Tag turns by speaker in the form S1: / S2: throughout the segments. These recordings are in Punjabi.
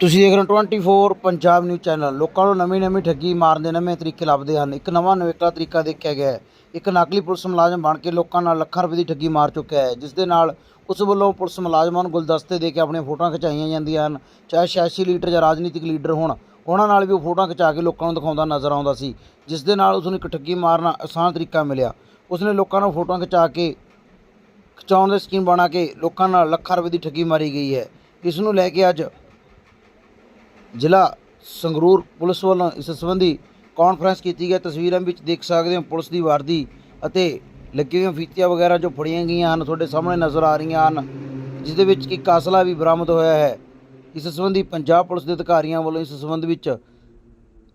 S1: ਤੁਸੀਂ ਦੇਖ ਰਹੇ ਹੋ 24 ਪੰਜਾਬ ਨਿਊਜ਼ ਚੈਨਲ ਲੋਕਾਂ ਨੂੰ ਨਵੀਂ ਨਵੀਂ ਠੱਗੀ ਮਾਰਨ ਦੇ ਨਵੇਂ ਤਰੀਕੇ ਲੱਭਦੇ ਹਨ। ਇੱਕ ਨਵਾਂ ਨਵੇਕਲਾ ਤਰੀਕਾ ਦੇਖਿਆ ਗਿਆ ਹੈ। ਇੱਕ ਨਕਲੀ ਪੁਲਿਸ ਮੁਲਾਜ਼ਮ ਬਣ ਕੇ ਲੋਕਾਂ ਨਾਲ ਲੱਖਾਂ ਰੁਪਏ ਦੀ ਠੱਗੀ ਮਾਰ ਚੁੱਕਿਆ ਹੈ। ਜਿਸ ਦੇ ਨਾਲ ਉਸ ਵੱਲੋਂ ਪੁਲਿਸ ਮੁਲਾਜ਼ਮਾਂ ਨੂੰ ਗੁਲਦਸਤੇ ਦੇ ਕੇ ਆਪਣੀਆਂ ਫੋਟੋਆਂ ਖਿਚਾਈਆਂ ਜਾਂਦੀਆਂ ਹਨ। ਚਾਹੇ ਸਿਆਸੀ ਲੀਡਰ ਜਾਂ ਰਾਜਨੀਤਿਕ ਲੀਡਰ ਹੋਣ, ਉਹਨਾਂ ਨਾਲ ਵੀ ਉਹ ਫੋਟੋਆਂ ਖਿਚਾ ਕੇ ਲੋਕਾਂ ਨੂੰ ਦਿਖਾਉਂਦਾ ਨਜ਼ਰ ਆਉਂਦਾ ਸੀ। ਜਿਸ ਦੇ ਨਾਲ ਉਸ ਨੂੰ ਇੱਕ ਠੱਗੀ ਮਾਰਨਾ ਆਸਾਨ ਤਰੀਕਾ ਮਿਲਿਆ। ਉਸਨੇ ਲੋਕਾਂ ਨੂੰ ਫੋਟੋਆਂ ਖਿਚਾ ਕੇ, ਖਿਚਾਉਣ ਦੇ ਸਕੀਮ ਬਣਾ ਕੇ ਲੋਕਾਂ ਨਾਲ ਲੱਖਾਂ ਰੁਪਏ ਦੀ ਠੱਗੀ ਮਾਰੀ ਗਈ ਹੈ। ਇਸ ਨੂੰ ਲੈ ਕੇ ਅੱਜ ਜ਼ਿਲ੍ਹਾ ਸੰਗਰੂਰ ਪੁਲਿਸ ਵੱਲੋਂ ਇਸ ਸੰਬੰਧੀ ਕਾਨਫਰੰਸ ਕੀਤੀ ਗਈ। ਤਸਵੀਰਾਂ ਵਿੱਚ ਦੇਖ ਸਕਦੇ ਹੋ ਪੁਲਿਸ ਦੀ ਵਰਦੀ ਅਤੇ ਲੱਗੀ ਹੋਈਆਂ ਫੀਤੀਆਂ ਵਗੈਰਾ ਜੋ ਫੜੀਆਂ ਗਈਆਂ ਹਨ, ਤੁਹਾਡੇ ਸਾਹਮਣੇ ਨਜ਼ਰ ਆ ਰਹੀਆਂ ਹਨ, ਜਿਸ ਦੇ ਵਿੱਚ ਇੱਕ ਕਾਸਲਾ ਵੀ ਬਰਾਮਦ ਹੋਇਆ ਹੈ। ਇਸ ਸੰਬੰਧੀ ਪੰਜਾਬ ਪੁਲਿਸ ਦੇ ਅਧਿਕਾਰੀਆਂ ਵੱਲੋਂ ਇਸ ਸੰਬੰਧ ਵਿੱਚ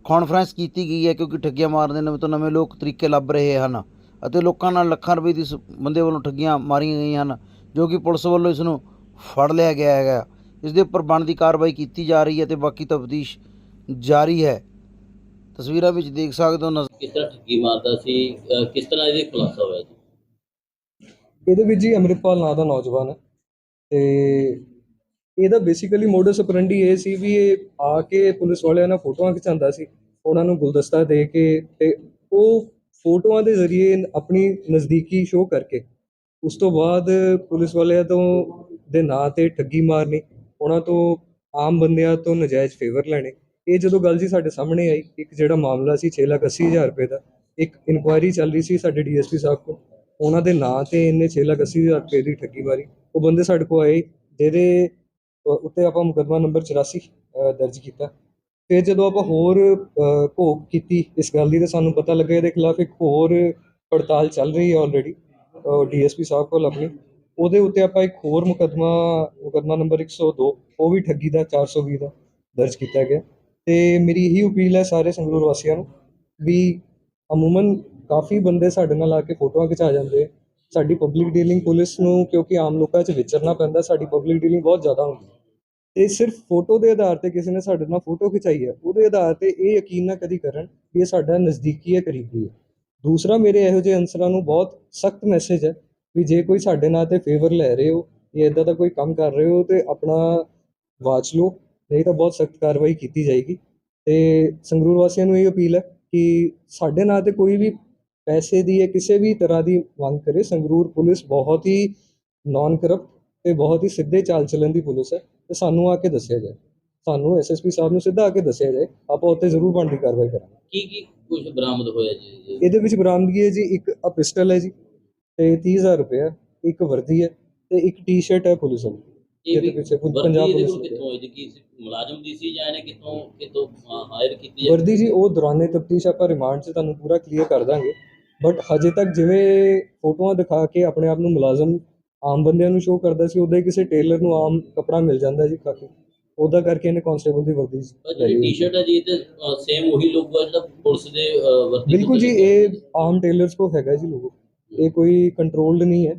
S1: ਕਾਨਫਰੰਸ ਕੀਤੀ ਗਈ ਹੈ ਕਿਉਂਕਿ ਠੱਗੀਆਂ ਮਾਰਨ ਦੇ ਨਵੇਂ ਤੋਂ ਨਵੇਂ ਲੋਕ ਤਰੀਕੇ ਲੱਭ ਰਹੇ ਹਨ ਅਤੇ ਲੋਕਾਂ ਨਾਲ ਲੱਖਾਂ ਰੁਪਏ ਦੀ ਇਸ ਬੰਦੇ ਵੱਲੋਂ ਠੱਗੀਆਂ ਮਾਰੀਆਂ ਗਈਆਂ ਹਨ, ਜੋ ਕਿ ਪੁਲਿਸ ਵੱਲੋਂ ਇਸ ਨੂੰ ਫੜ ਲਿਆ ਗਿਆ ਹੈਗਾ। ਇਸ ਦੇ ਉੱਪਰ ਬਣਦੀ ਕਾਰਵਾਈ ਕੀਤੀ ਜਾ ਰਹੀ ਹੈ ਤੇ ਬਾਕੀ ਤਫਤੀਸ਼ ਜਾਰੀ ਹੈ। ਤਸਵੀਰਾਂ ਵਿੱਚ ਦੇਖ ਸਕਦੇ ਹੋ ਨਜ਼ਰ
S2: ਕਿਸ ਤਰ੍ਹਾਂ ਠੱਗੀ ਮਾਰਦਾ ਸੀ ਅਹ ਕਿਸ ਤਰ੍ਹਾਂ ਇਹਦੇ ਖੁਲਾਸਾ ਹੋਇਆ ਜੀ?
S3: ਇਹਦੇ ਵਿੱਚ ਜੀ ਅੰਮ੍ਰਿਤਪਾਲ ਨਾਂ ਦਾ ਨੌਜਵਾਨ ਹੈ ਤੇ ਇਹਦਾ ਬੇਸਿਕਲੀ ਮੋਡਸ ਆਪਰੈਂਡੀ ਇਹ ਸੀ ਵੀ ਇਹ ਆ ਕੇ ਪੁਲਿਸ ਵਾਲਿਆਂ ਨਾਲ ਫੋਟੋਆਂ ਖਿਚਾਉਂਦਾ ਸੀ ਉਹਨਾਂ ਨੂੰ ਗੁਲਦਸਤਾ ਦੇ ਕੇ ਤੇ ਉਹ ਫੋਟੋਆਂ ਦੇ ਜ਼ਰੀਏ ਆਪਣੀ ਨਜ਼ਦੀਕੀ ਸ਼ੋਅ ਕਰਕੇ ਉਸ ਤੋਂ ਬਾਅਦ ਪੁਲਿਸ ਵਾਲਿਆਂ ਤੋਂ ਦੇ ਨਾਂ ਤੇ ਠੱਗੀ ਮਾਰਨੀ ਉਹਨਾਂ ਤੋਂ ਆਮ ਬੰਦਿਆਂ ਤੋਂ ਨਜਾਇਜ਼ ਫੇਵਰ ਲੈਣੇ। ਇਹ ਜਦੋਂ ਗੱਲ ਜੀ ਸਾਡੇ ਸਾਹਮਣੇ ਆਈ ਇੱਕ ਜਿਹੜਾ ਮਾਮਲਾ ਸੀ 6 ਲੱਖ ਅੱਸੀ ਹਜ਼ਾਰ ਰੁਪਏ ਦਾ ਇੱਕ ਇਨਕੁਆਇਰੀ ਚੱਲ ਰਹੀ ਸੀ ਸਾਡੇ ਡੀਐਸਪੀ ਸਾਹਿਬ ਕੋਲ ਉਹਨਾਂ ਦੇ ਨਾਂ ਤੇ ਇਹਨੇ 6 ਲੱਖ ਅੱਸੀ ਹਜ਼ਾਰ ਰੁਪਏ ਦੀ ਠੱਗੀ ਮਾਰੀ। ਉਹ ਬੰਦੇ ਸਾਡੇ ਕੋਲ ਆਏ ਜਿਹਦੇ ਉੱਤੇ ਆਪਾਂ ਮੁਕੱਦਮਾ ਨੰਬਰ 84 ਦਰਜ ਕੀਤਾ। ਫਿਰ ਜਦੋਂ ਆਪਾਂ ਹੋਰ ਅ, ਘੋਖ ਕੀਤੀ ਇਸ ਗੱਲ ਦੀ ਤਾਂ ਸਾਨੂੰ ਪਤਾ ਲੱਗਾ ਇਹਦੇ ਖਿਲਾਫ ਇੱਕ ਹੋਰ ਪੜਤਾਲ ਚੱਲ ਰਹੀ ਹੈ ਆਲਰੇਡੀ ਡੀਐਸਪੀ ਸਾਹਿਬ ਕੋਲ ਆਪਣੀ। ਉਹਦੇ ਉੱਤੇ ਆਪਾਂ ਇੱਕ ਹੋਰ ਮੁਕੱਦਮਾ ਮੁਕੱਦਮਾ ਨੰਬਰ 102 ਉਹ ਵੀ ਠੱਗੀ ਦਾ 420 ਦਾ ਦਰਜ ਕੀਤਾ ਗਿਆ। ਤੇ ਮੇਰੀ ਇਹੀ ਅਪੀਲ ਹੈ ਸਾਰੇ ਸੰਗਰੂਰ ਵਾਸੀਆਂ ਨੂੰ ਵੀ ਅਮੂਮਨ ਕਾਫੀ ਬੰਦੇ ਸਾਡੇ ਨਾਲ ਆ ਕੇ ਫੋਟੋਆਂ ਖਿਚਾ ਜਾਂਦੇ ਸਾਡੀ ਪਬਲਿਕ ਡੀਲਿੰਗ ਪੁਲਿਸ ਨੂੰ, ਕਿਉਂਕਿ ਆਮ ਲੋਕਾਂ 'ਚ ਵਿਚਰਨਾ ਪੈਂਦਾ, ਸਾਡੀ ਪਬਲਿਕ ਡੀਲਿੰਗ ਬਹੁਤ ਜ਼ਿਆਦਾ ਹੁੰਦੀ ਹੈ। ਤੇ ਸਿਰਫ ਫੋਟੋ ਦੇ ਆਧਾਰ ਤੇ ਕਿਸੇ ਨੇ ਸਾਡੇ ਨਾਲ ਫੋਟੋ ਖਿਚਾਈ ਹੈ, ਉਹਦੇ ਆਧਾਰ ਤੇ ਇਹ ਯਕੀਨ ਨਾ ਕਦੀ ਕਰਨ ਵੀ ਇਹ ਸਾਡਾ ਨਜ਼ਦੀਕੀ ਹੈ, ਕਰੀਬੀ ਹੈ। ਦੂਸਰਾ, ਮੇਰੇ ਇਹੋ ਜਿਹੇ ਅਨਸਰਾਂ ਨੂੰ ਬਹੁਤ ਸਖਤ ਮੈਸੇਜ ਹੈ ਵੀ ਜੇ ਕੋਈ ਸਾਡੇ ਨਾਂ ਤੇ ਫੇਵਰ ਲੈ ਰਹੇ ਹੋ ਜਾਂ ਇਦਾਂ ਦਾ ਕੋਈ ਕੰਮ ਕਰ ਰਹੇ ਹੋ ਤੇ ਆਪਣਾ ਵਾਚ ਲਓ ਨਹੀਂ ਤਾਂ ਬਹੁਤ ਸਖਤ ਕਾਰਵਾਈ ਕੀਤੀ ਜਾਏਗੀ। ਤੇ ਸੰਗਰੂਰ ਵਾਸੀਆਂ ਨੂੰ ਇਹ ਅਪੀਲ ਹੈ ਕਿ ਸਾਡੇ ਨਾਂ ਤੇ ਕੋਈ ਵੀ ਪੈਸੇ ਦੀ ਜਾਂ ਕਿਸੇ ਵੀ ਤਰ੍ਹਾਂ ਦੀ ਮੰਗ ਕਰੇ। ਸੰਗਰੂਰ ਪੁਲਿਸ ਬਹੁਤ ਹੀ ਨਾਨ ਕਰਪਟ ਤੇ ਬਹੁਤ ਹੀ ਸਿੱਧੇ ਚਾਲ ਚੱਲਣ ਦੀ ਪੁਲਿਸ ਹੈ ਤੇ ਸਾਨੂੰ ਆ ਕੇ ਦੱਸਿਆ ਜਾਏ। ਸਾਨੂੰ ਐਸਐਸਪੀ ਸਾਹਿਬ ਨੂੰ ਸਿੱਧਾ ਆ ਕੇ ਦੱਸਿਆ ਜਾਏ ਆਪਾਂ ਉੱਤੇ ਜ਼ਰੂਰ ਬਣਦੀ ਕਾਰਵਾਈ ਕਰਾਂਗੇ।
S2: ਕੀ ਕੀ ਕੁਝ ਬਰਾਮਦ ਹੋਇਆ ਜੀ?
S3: ਇਹਦੇ ਵਿੱਚ ਬਰਾਮਦਗੀ ਹੈ ਜੀ ਇੱਕ ਪਿਸਟਲ ਹੈ ਜੀ। ਤੇ 30000 ਰੁਪਏ ਹੈ ਇੱਕ ਵਰਦੀ ਹੈ ਤੇ ਇੱਕ ਟੀ-ਸ਼ਰਟ ਹੈ ਪੁਲਿਸ ਵਾਲੀ।
S2: ਇਹ
S3: ਇਹਦੇ
S2: ਵੀ
S3: ਪਿੱਛੇ ਪੁ-
S2: ਵਰਦੀ
S3: ਪੰਜਾਬ
S2: ਇਹਦੇ
S3: ਪੁਲਿਸ
S2: ਕੋਲ
S3: ਦੀ
S2: ਕਿੱਥੋਂ ਹੋਈ ਜੀ ਕੀ ਸੀ? ਮੁਲਾਜ਼ਮ ਦੀ ਸੀ ਜਾਂ ਇਹਨੇ ਕਿੱਥੋਂ ਕਿਤੋਂ ਹਾਇਰ ਕੀਤੀ ਹੈ?
S3: ਵਰਦੀ ਜੀ ਉਹ ਦੌਰਾਨੇ ਤਫਤੀਸ਼ ਆਪਾਂ ਰਿਮਾਂਡ 'ਚ ਤੁਹਾਨੂੰ ਪੂਰਾ ਕਲੀਅਰ ਕਰ ਦਾਂਗੇ। ਬਟ ਹਜੇ ਤੱਕ ਜਿਵੇਂ ਫੋਟੋਆਂ ਦਿਖਾ ਕੇ ਆਪਣੇ ਆਪ ਨੂੰ ਮੁਲਾਜ਼ਮ ਆਮ ਬੰਦਿਆਂ ਨੂੰ ਸ਼ੋਅ ਕਰਦਾ ਸੀ ਉਹਦਾ ਹੀ ਕਿਸੇ ਟੇਲਰ ਨੂੰ ਆਮ ਕੱਪੜਾ ਮਿਲ ਜਾਂਦਾ ਜੀ ਕਾਫੀ ਉਹਦਾ ਕਰਕੇ ਇਹਨੇ ਕਾਂਸਟੇਬਲ ਦੀ ਵਰਦੀ
S2: ਪਰ ਜਿਹੜੀ ਟੀ-ਸ਼ਰਟ ਹੈ ਜੀ ਇਹ ਤੇ ਸੇਮ ਉਹੀ ਲੋਗੋ ਹੈ ਜਿਹੜਾ ਪੁਲਿਸ ਦੇ ਅਹ, ਵਰਦੀ
S3: ਬਿਲਕੁਲ ਜੀ ਇਹ ਆਮ ਟੇਲਰਸ ਕੋ ਹੈਗਾ ਜੀ ਲੋਗੋ ਇਹ ਕੋਈ ਕੰਟਰੋਲਡ ਨਹੀਂ ਹੈ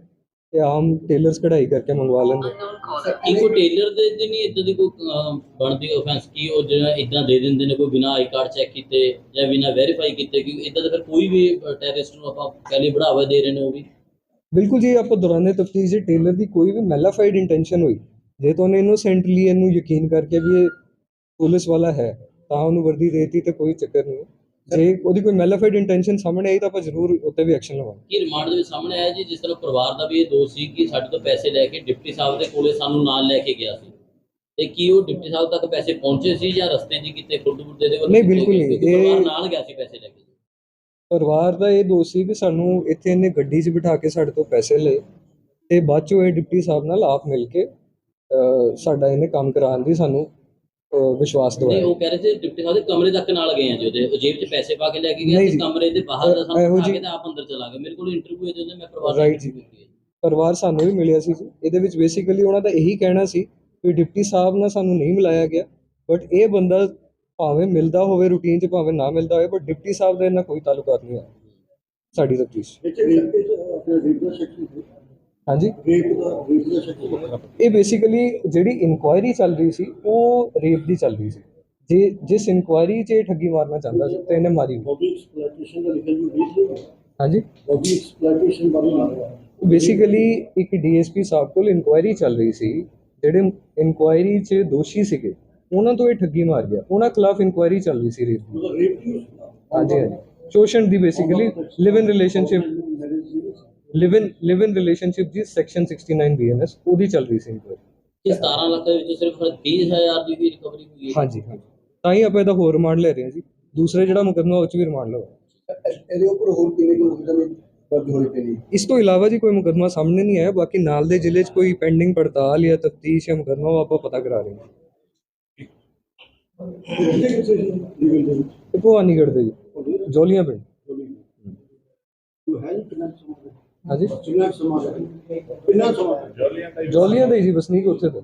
S3: ਇਹ ਆਮ ਟੇਲਰਸ ਕਢਾਈ ਕਰਕੇ ਮੰਗਵਾ ਲੈਂਦੇ
S2: ਕੀ ਕੋਈ ਟੇਲਰ ਦੇ ਤੇ ਨਹੀਂ ਇਦਾਂ ਦੀ ਕੋਈ ਅਹ, ਬਣਦੀ ਆਫੈਂਸ ਕੀ ਉਹ ਜਿਹੜਾ ਇਦਾਂ ਦੇ ਦਿੰਦੇ ਨੇ ਕੋਈ ਬਿਨਾ ਆਈ ਕਾਰਡ ਚੈੱਕ ਕੀਤੇ ਜਾਂ ਬਿਨਾ ਵੈਰੀਫਾਈ ਕੀਤੇ ਕਿ ਇਦਾਂ ਦਾ ਫਿਰ ਕੋਈ ਵੀ ਟੈਰਰਿਸਟ ਨੂੰ ਆਪਾਂ ਕਹਿ ਲਈ ਬੜਾਵਾ ਦੇ ਰਹੇ ਨੇ ਉਹ ਵੀ?
S3: ਬਿਲਕੁਲ ਜੀ ਆਪਾਂ ਦੌਰਾਨੇ ਤਫਤੀਸ਼ ਜੇ ਟੇਲਰ ਦੀ ਕੋਈ ਵੀ ਮੈਲਾਫਾਈਡ ਇੰਟੈਂਸ਼ਨ ਹੋਈ ਜੇ ਤਾਂ ਉਹਨੇ ਇਨੋਸੈਂਟਲੀ ਇਹਨੂੰ ਯਕੀਨ ਕਰਕੇ ਵੀ ਇਹ ਪੁਲਿਸ ਵਾਲਾ ਹੈ ਤਾਂ ਉਹਨੂੰ ਵਰਦੀ ਦੇਤੀ ਤੇ ਕੋਈ ਚੱਕਰ ਨਹੀਂ ਹੈ। ਜੇ ਉਹਦੀ ਕੋਈ ਮੈਲਾਫਾਈਡ ਇੰਟੈਂਸ਼ਨ ਸਾਹਮਣੇ ਆਈ ਤਾਂ ਆਪਾਂ ਜ਼ਰੂਰ ਉੱਤੇ ਵੀ ਐਕਸ਼ਨ ਲਵਾਂਗੇ।
S2: ਕੀ ਰਿਮਾਂਡ ਦੇ ਵਿੱਚ ਸਾਹਮਣੇ ਆਇਆ ਜੀ ਜਿਸ ਤਰ੍ਹਾਂ ਪਰਿਵਾਰ ਦਾ ਵੀ ਇਹ ਦੋਸ਼ ਸੀ ਕਿ ਸਾਡੇ ਤੋਂ ਪੈਸੇ ਲੈ ਕੇ ਡਿਪਟੀ ਸਾਹਿਬ ਦੇ ਕੋਲੇ ਸਾਨੂੰ ਨਾਲ ਲੈ ਕੇ ਗਿਆ ਸੀ। ਤੇ ਕੀ ਉਹ ਡਿਪਟੀ ਸਾਹਿਬ ਤੱਕ ਪੈਸੇ ਪਹੁੰਚੇ ਸੀ ਜਾਂ ਰਸਤੇ 'ਚ ਕਿਤੇ ਖੁਰਦ-ਬੁਰਦੇ ਦੇ
S3: ਨਹੀਂ, ਬਿਲਕੁਲ ਨਹੀਂ।
S2: ਪਰਿਵਾਰ
S3: ਇਹ-
S2: ਨਾਲ ਗਿਆ ਸੀ ਪੈਸੇ ਲੈ ਕੇ?
S3: ਪਰਿਵਾਰ ਦਾ ਇਹ ਦੋਸ਼ ਸੀ ਕਿ ਸਾਨੂੰ ਇੱਥੇ ਇਹਨੇ ਗੱਡੀ 'ਚ ਬਿਠਾ ਕੇ ਸਾਡੇ ਤੋਂ ਪੈਸੇ ਲਏ ਤੇ ਬਾਅਦ ਚੋਂ ਇਹ ਡਿਪਟੀ ਸਾਹਿਬ ਨਾਲ ਆਪ ਮਿਲ ਕੇ ਸਾਡਾ ਇਹਨੇ ਕੰਮ ਕਰਾਉਣ ਦੀ ਸਾਨੂੰ ਵਿਸ਼ਵਾਸ
S2: ਨਹੀਂ
S3: ਦਿਵਾਇਆ।
S2: ਉਹ ਕਹਿ ਰਹੇ ਸੀ ਡਿਪਟੀ ਸਾਹਿਬ ਦੇ ਕਮਰੇ ਤੱਕ ਨਾਲ ਗਏ ਆ ਜੀ ਉਹਦੇ। ਉਹ ਜੇਬ 'ਚ ਪੈਸੇ ਪਾ ਕੇ ਲੈ ਕੇ ਗਿਆ
S3: ਨਹੀਂ
S2: ਤੇ
S3: ਜੀ।
S2: ਕਮਰੇ ਦੇ ਬਾਹਰ ਦਾ
S3: ਇਹੋ
S2: ਸਾਨੂੰ ਆ
S3: ਜੀ-
S2: ਕੇ ਤੇ ਆਪ ਅੰਦਰ ਚਲਾ ਗਿਆ। ਮੇਰੇ ਕੋਲ ਇੰਟਰਵਿਊ ਹੈ ਜਿਹਦੇ ਮੈਂ ਪਰਿਵਾਰ
S3: Right ਜੀ। ਪਰਿਵਾਰ ਸਾਨੂੰ ਵੀ ਮਿਲਿਆ ਸੀ ਜੀ। ਇਹਦੇ ਵਿੱਚ ਬੇਸਿਕਲੀ ਉਹਨਾਂ ਦਾ ਇਹੀ ਕਹਿਣਾ ਸੀ ਕਿ ਡਿਪਟੀ ਸਾਹਿਬ ਨਾਲ ਸਾਨੂੰ ਨਹੀਂ ਮਿਲਾਇਆ ਗਿਆ ਬਟ ਇਹ ਬੰਦਾ ਭਾਵੇਂ ਮਿਲਦਾ ਹੋਵੇ ਰੂਟੀਨ 'ਚ ਭਾਵੇਂ ਨਾ ਮਿਲਦਾ ਹੋਵੇ ਬਟ ਡਿਪਟੀ ਸਾਹਿਬ ਦਾ ਇਹਨਾਂ ਕੋਈ ਤਾਲੁਕਾਤ ਨਹੀਂ ਹੈ। ਸਾਡੀ ਤਫਤੀਸ਼। ਹਾਂਜੀ। ਇਹ ਬੇਸਿਕਲੀ ਜਿਹੜੀ ਇਨਕੁਆਇਰੀ ਚੱਲ ਰਹੀ ਸੀ ਉਹ ਰੇਪ ਦੀ ਚੱਲ ਰਹੀ ਸੀ। ਜੇ ਜਿਸ ਇਨਕੁਆਇਰੀ 'ਚ ਇਹ ਠੱਗੀ ਮਾਰਨਾ ਚਾਹੁੰਦਾ ਸੀ ਤੇ ਇਹਨੇ ਮਾਰੀ ਹਾਂਜੀ। ਬੇਸਿਕਲੀ ਇੱਕ ਡੀਐਸਪੀ ਸਾਹਿਬ ਕੋਲ ਇਨਕੁਆਇਰੀ ਚੱਲ ਰਹੀ ਸੀ ਜਿਹੜੇ ਇਨਕੁਆਇਰੀ 'ਚ ਦੋਸ਼ੀ ਸੀਗੇ ਉਹਨਾਂ ਤੋਂ ਇਹ ਠੱਗੀ ਮਾਰ ਗਿਆ। ਉਹਨਾਂ ਖਿਲਾਫ ਇਨਕੁਆਇਰੀ ਚੱਲ ਰਹੀ ਸੀ ਰੇਪ ਦੀ। ਹਾਂਜੀ ਹਾਂਜੀ। ਸ਼ੋਸ਼ਣ ਦੀ basically live in relationship live in live in relationship the section 69 BNS ਉਹਦੀ ਚੱਲ ਰਹੀ ਸੀ ਇਨਕੁਆਇਰੀ
S2: ਇਹ 17 ਲੱਖ ਦੇ ਵਿੱਚੋਂ ਸਿਰਫ 30000 ਦੀ ਵੀ ਰਿਕਵਰੀ ਹੋਈ ਹੈ।
S3: ਹਾਂਜੀ ਹਾਂਜੀ। ਤਾਂ ਹੀ ਆਪਾਂ ਇਹਦਾ ਹੋਰ ਰਿਮਾਂਡ ਲੈ ਰਹੇ ਹਾਂ ਜੀ। ਦੂਸਰੇ ਜਿਹੜਾ ਮੁਕੱਦਮਾ ਉਹ 'ਚ ਵੀ ਰਿਮਾਂਡ ਲਵਾਂਗੇ
S4: ਇਹਦੇ ਉੱਪਰ ਹੋਰ ਕਿੰਨੇ ਕੁ ਮੁਕਦਮੇ ਦਰਜ ਹੋਏ ਨੇ
S3: ਇਸ ਤੋਂ ਇਲਾਵਾ ਜੀ ਕੋਈ ਮੁਕੱਦਮਾ ਸਾਹਮਣੇ ਨਹੀਂ ਆਇਆ ਬਾਕੀ ਨਾਲ ਦੇ ਜ਼ਿਲ੍ਹੇ 'ਚ ਕੋਈ ਪੈਂਡਿੰਗ ਪੜਤਾਲ ਜਾਂ ਤਫਤੀਸ਼ ਜਾਂ ਮੁਕੱਦਮਾ ਉਹ ਆਪਾਂ ਪਤਾ ਕਰਾ ਰਹੇ ਹਾਂ। ਤੇ ਭਵਾਨੀਗੜ੍ਹ ਦੇ ਜੀ। ਜੋਲੀਆਂ ਪਿੰਡ।
S4: ਹੈ ਕਿੰਨਾ?
S3: ਹਾਂਜੀ
S4: ਕਿੰਨਾ ਕੁ ਸਮਾਂ ਹੈ? ਕਿੰਨਾ ਸਮਾਂ ਹੈ?
S3: ਜੋਲੀਆਂ ਦੇ ਜੀ ਵਸਨੀਕ ਉੱਥੇ ਤੋਂ